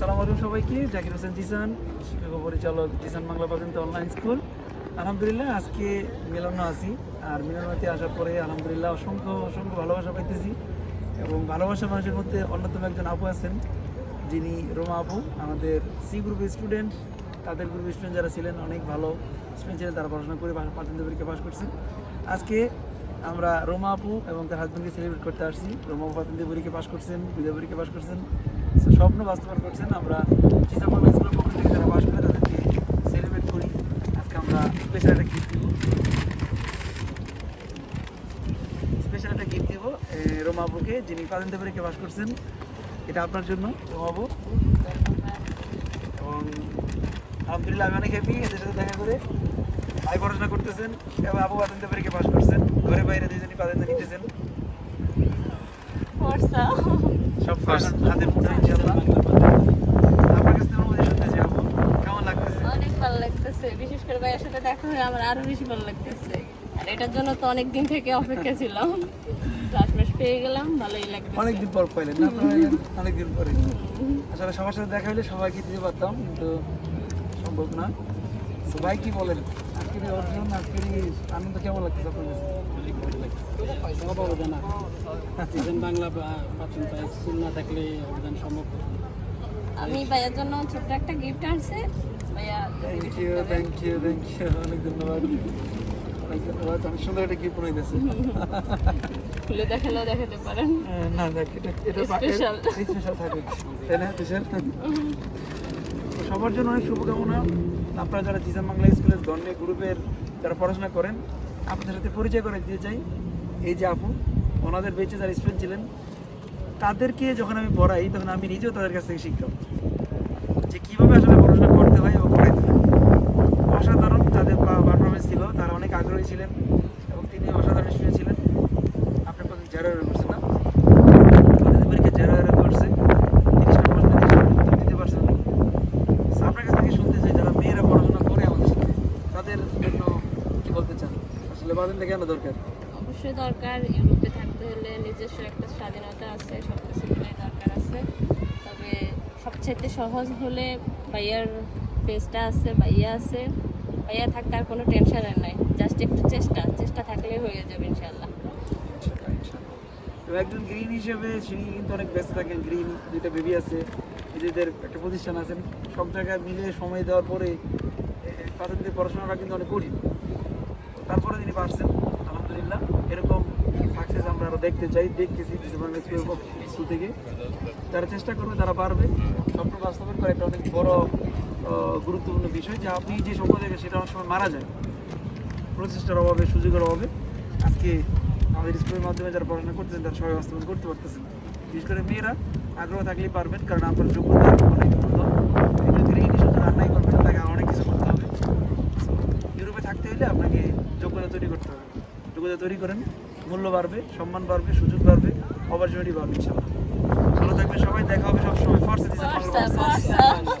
আসসালামু আলাইকুম সবাইকে। জাকির হোসেন জিসান শিক্ষক পরিচালক জিসান বাংলা পর্যন্ত অনলাইন স্কুল। আলহামদুলিল্লাহ, আজকে মিলনে আছি। আর মিলনতে আসার পরে আলহামদুলিল্লাহ অসংখ্য অসংখ্য ভালোবাসা পাইতেছি এবং ভালোবাসা মানুষের মধ্যে অন্যতম একজন আপু আছেন, যিনি রোমা আপু, আমাদের সি গ্রুপের স্টুডেন্ট। তাদের গ্রুপের স্টুডেন্ট যারা ছিলেন, অনেক ভালো স্টুডেন্ট ছিলেন, তারা পড়াশোনা করে প্রাথমিক পরীক্ষা পাশ করছেন। আজকে আমরা রোমা আপু এবং তার হাজব্যান্ডকে সেলিব্রেট করতে আসছি। রোমা আপু পরীক্ষা পাশ করছেন বিদ্যা পরীক্ষা পাশ করছেন। স্বপ্ন বাস্তবায়ন করছেন। আমরা বাংলা স্কুলের পক্ষ থেকে যারা পাশ করে তাদেরকে সেলিব্রেট করি। আজকে আমরা স্পেশাল একটা গিফট দিব। স্পেশাল একটা গিফট দিব রোমা আপুকে, যিনি পরীক্ষা পাশ করছেন। এটা আপনার জন্য, রোমা আপু। এবং আলহামদুলিল্লাহ আমি অনেক হ্যাপি এদের সাথে দেখা করে। ভাই পড়াশোনা করতেছেন এবং আবু পরীক্ষা পাশ করছেন। ঘরে বাইরে দুজনই প্রাথমিক নিতেছেন? ফর্সা। সব হাতে মুঠো ইনশাআল্লাহ আপনার কাছে অনুমতি শুনতে চাই আপু কেমন লাগতেছে? অনেক ভালো লাগতেছে। বিশেষ করে ভাইয়ের সাথে দেখা হয়ে আমার আরও বেশি ভালো লাগতেছে। আর এটার জন্য তো অনেক দিন থেকে অপেক্ষা ছিলাম। মাস পেয়ে গেলাম ভালোই লাগতেছে। অনেকদিন পর পাইলেন না অনেকদিন পরে। আসলে সবার সাথে দেখা হলে সবাইকে দিতে পারতাম কিন্তু সম্ভব না। তো ভাই কি বলেন? আজকের অর্জন আজকের আনন্দ কেমন লাগতেছে আপনার কাছে? অবদান সিজন বাংলা স্কুল না থাকলে অবদান সম্ভব। আমি ভাইয়ার জন্য ছোট্ট একটা গিফট আনছে। ভাইয়া thank you thank you thank you অনেক ধন্যবাদ। অনেক ধন্যবাদ। অনেক সুন্দর একটা গিফট বানাইতেছে খুলে দেখালেও দেখাতে পারেন। না দেখ এটা এটা স্পেশাল থাকে তাই না তুষার সবার জন্য অনেক শুভকামনা। আপনারা যারা জিসান বাংলা স্কুলের ধর্মীয় গ্রুপের যারা পড়াশোনা করেন আপনাদের সাথে পরিচয় করে দিতে চাই। এই যে আপু, ওনাদের বেঁচে যারা স্টুডেন্ট ছিলেন, তাদেরকে যখন আমি পড়াই, তখন আমি নিজেও তাদের কাছ থেকে শিখতাম যে কীভাবে আসলে পড়াশোনা করতে হয় এবং পড়াইতে হয় অসাধারণ, তাদের পারফরমেন্স ছিল, তারা অনেক আগ্রহী ছিলেন এবং তিনি অসাধারণ স্টুডেন্ট ছিলেন। আপনার কথা জেরো এরর করছে না আমাদের পরীক্ষা জেরো এরর করছে তিরিশটা প্রশ্ন তিরিশটা উত্তর দিতে পারছে না So, আপনার কাছ থেকে শুনতে চাই যারা মেয়েরা পড়াশোনা করে আমাদের সাথে তাদের জন্য কি বলতে চান বাদেনটা কেন দরকার? অবশ্যই দরকার ইউরোপে থাকতে হলে নিজস্ব একটা স্বাধীনতা আছে সব কিছু দরকার আছে। তবে সবচাইতে সহজ হলে ভাইয়ার পেজটা আছে ভাইয়া আছে। ভাইয়া থাকতে আর কোনো টেনশনের নাই জাস্ট একটু চেষ্টা চেষ্টা থাকলে হয়ে যাবে ইনশাল্লাহ তো একজন গ্রিন হিসেবে তিনি কিন্তু অনেক ব্যস্ত থাকেন গ্রিন দুইটা বেবি আছে নিজেদের একটা প্রতিষ্ঠান আছেন সব জায়গায় মিলে সময় দেওয়ার পরে প্রাথমিক পড়াশোনাটা কিন্তু অনেক কঠিন। তারপরে তিনি পারছেন, আলহামদুলিল্লাহ, এরকম সাকসেস আমরা আরও দেখতে চাই, দেখতেছি স্কুল থেকে। যারা চেষ্টা করবে, তারা পারবে। স্বপ্ন বাস্তবায়ন করা একটা অনেক বড় গুরুত্বপূর্ণ বিষয় যে আপনি যে স্বপ্ন দেখবেন সেটা অনেক সময় মারা যায়। প্রচেষ্টার অভাবে, সুযোগের অভাবে। আজকে আমাদের স্কুলের মাধ্যমে যারা পড়াশোনা করতেছেন, তারা সবাই বাস্তবায়ন করতে পারতেছেন। বিশেষ করে মেয়েরা আগ্রহ থাকলেই পারবেন, কারণ আপনার যোগ্যতা অনেক উন্নত একটু গৃহিণী শুধু রান্নাই করবেন না, তাকে আরও অনেক কিছু করতে হবে So, ইউরোপে থাকতে হলে আপনাকে যোগ্যতা তৈরি করতে হবে যোগ্যতা তৈরি করেন। মূল্য বাড়বে সম্মান বাড়বে সুযোগ বাড়বে অপরচুনিটি বাড়বে ইনশাল্লাহ ভালো থাকবে সবাই দেখা হবে সবসময়। ফার্স্ট।